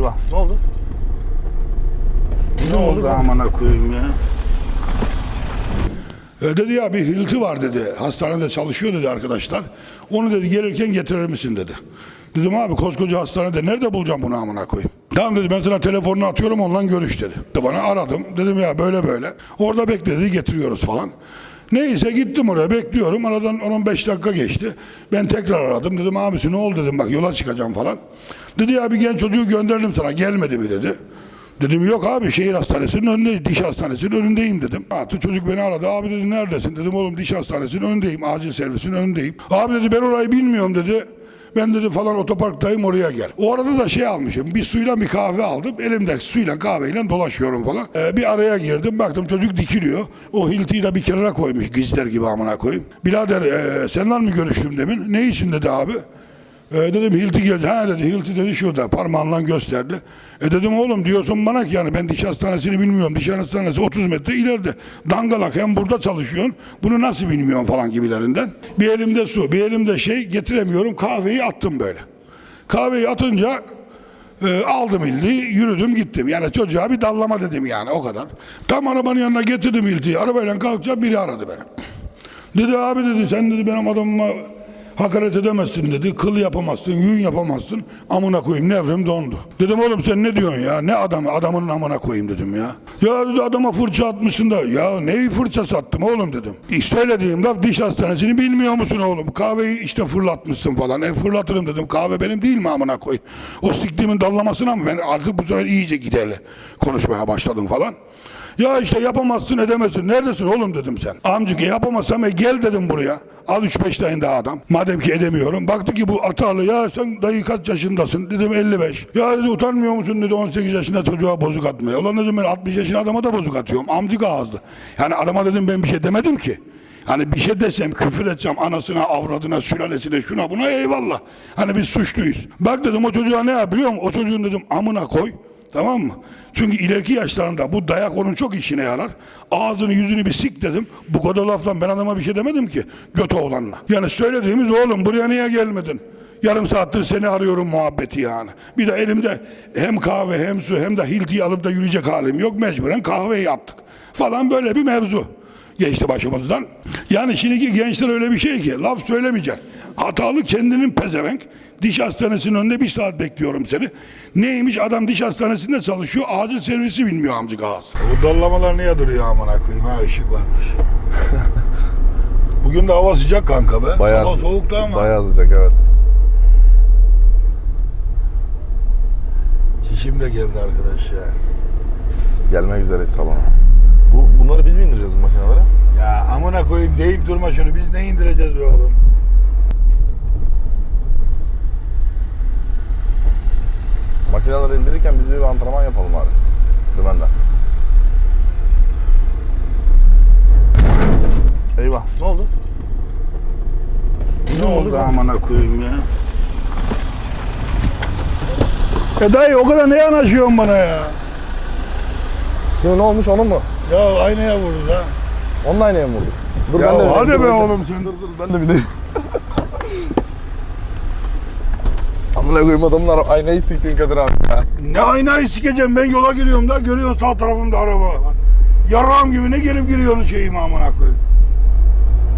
Eyvah. Ne oldu? Ne oldu amına koyayım ya? E dedi ya bir hilti var dedi. Hastanede çalışıyor dedi arkadaşlar. Onu dedi gelirken getirir misin dedi. Dedim abi koskoca hastanede nerede bulacağım bunu amına koyayım. Tamam dedi ben sana telefonunu atıyorum onunla görüş dedi. De bana aradım. Dedim ya böyle böyle. Orada bekledi getiriyoruz falan. Neyse gittim oraya bekliyorum. Aradan 10-15 dakika geçti. Ben tekrar aradım. Dedim abisi ne oldu dedim bak yola çıkacağım falan. Dedi ya bir genç çocuğu gönderdim sana gelmedi mi dedi. Dedim yok abi şehir hastanesinin önündeyiz. Diş hastanesinin önündeyim dedim. Artık çocuk beni aradı. Abi dedi neredesin? Dedim oğlum diş hastanesinin önündeyim. Acil servisin önündeyim. Abi dedi ben orayı bilmiyorum dedi. Ben dedi falan otoparktayım oraya gel. O arada da şey almışım. Bir suyla bir kahve aldım. Elimdeki suyla kahveyle dolaşıyorum falan. Ee, bir araya girdim. Baktım çocuk dikiliyor. O hiltiyi de bir kenara koymuş. Gizler gibi amına koyayım. Birader e, seninle mi görüştüm demin? Ne için dedi abi? E, dedim Hilti geldi. Ha dedi Hilti dedi şurada parmağınla gösterdi. E dedim oğlum diyorsun bana ki yani ben diş hastanesini bilmiyorum. Diş hastanesi 30 metre ileride. Dangalak hem burada çalışıyorsun. Bunu nasıl bilmiyorsun falan gibilerinden. Bir elimde su bir elimde şey getiremiyorum. Kahveyi attım böyle. Kahveyi atınca e, aldım ildi, yürüdüm gittim. Yani çocuğa bir dallama dedim yani o kadar. Tam arabanın yanına getirdim iltiyi. Arabayla kalkacağım biri aradı beni. Dedi abi dedi sen dedi benim adamıma hakaret edemezsin dedi. Kıl yapamazsın, yün yapamazsın. Amına koyayım nevrim dondu. Dedim oğlum sen ne diyorsun ya? Ne adamı? Adamın amına koyayım dedim ya. Ya dedi adama fırça atmışsın da. Ya neyi fırça sattım oğlum dedim. E, söylediğim laf diş hastanesini bilmiyor musun oğlum? Kahveyi işte fırlatmışsın falan. E fırlatırım dedim. Kahve benim değil mi amına koy? O siktiğimin dallamasına mı? Ben artık bu sefer iyice giderli konuşmaya başladım falan. Ya işte yapamazsın edemezsin. Neredesin oğlum dedim sen. Amcık yapamazsam e gel dedim buraya. Al 3-5 tane daha adam. Madem ki edemiyorum. Baktı ki bu atarlı ya sen dayı kaç yaşındasın? Dedim 55. Ya dedi utanmıyor musun dedi 18 yaşında çocuğa bozuk atmaya. Ulan dedim ben 60 yaşında adama da bozuk atıyorum. Amcık ağızlı. Yani adama dedim ben bir şey demedim ki. Hani bir şey desem küfür edeceğim anasına, avradına, sülalesine, şuna buna eyvallah. Hani biz suçluyuz. Bak dedim o çocuğa ne yapıyor? O çocuğun dedim amına koy. Tamam mı? Çünkü ileriki yaşlarında bu dayak onun çok işine yarar. Ağzını yüzünü bir sik dedim. Bu kadar laftan ben adama bir şey demedim ki. Götü olanla. Yani söylediğimiz oğlum buraya niye gelmedin? Yarım saattir seni arıyorum muhabbeti yani. Bir de elimde hem kahve hem su hem de hiltiyi alıp da yürüyecek halim yok. Mecburen kahveyi yaptık. Falan böyle bir mevzu geçti başımızdan. Yani şimdiki gençler öyle bir şey ki laf söylemeyecek. Hatalı kendinin pezevenk. Diş hastanesinin önünde bir saat bekliyorum seni. Neymiş adam diş hastanesinde çalışıyor. Acil servisi bilmiyor amcık ağız. Bu dallamalar niye duruyor amına koyayım ha ışık varmış. Bugün de hava sıcak kanka be. Bayağı, Sabah soğuktu ama. Bayağı sıcak evet. Çişim de geldi arkadaş ya. Gelmek üzereyiz salona. Bu, bunları biz mi indireceğiz bu makinelere? Ya amına koyayım deyip durma şunu. Biz ne indireceğiz be oğlum? Makineleri indirirken biz bir antrenman yapalım abi. Dümenden. Eyvah. Ne oldu? Ne oldu amına koyayım ya? E dayı o kadar ne yanaşıyorsun bana ya? Şimdi ne olmuş onun mu? Ya aynaya vurdu ha. Onun aynaya mı vurduk? Dur Ya ben de hadi be oğlum sen. Dur dur ben de bineyim. Amına koyayım adamlar aynayı siktin Kadir abi ya. Ne aynayı sikeceğim ben yola giriyorum da görüyorsun sağ tarafımda araba var. Gibi ne gelip giriyorsun şeyim amına koyayım.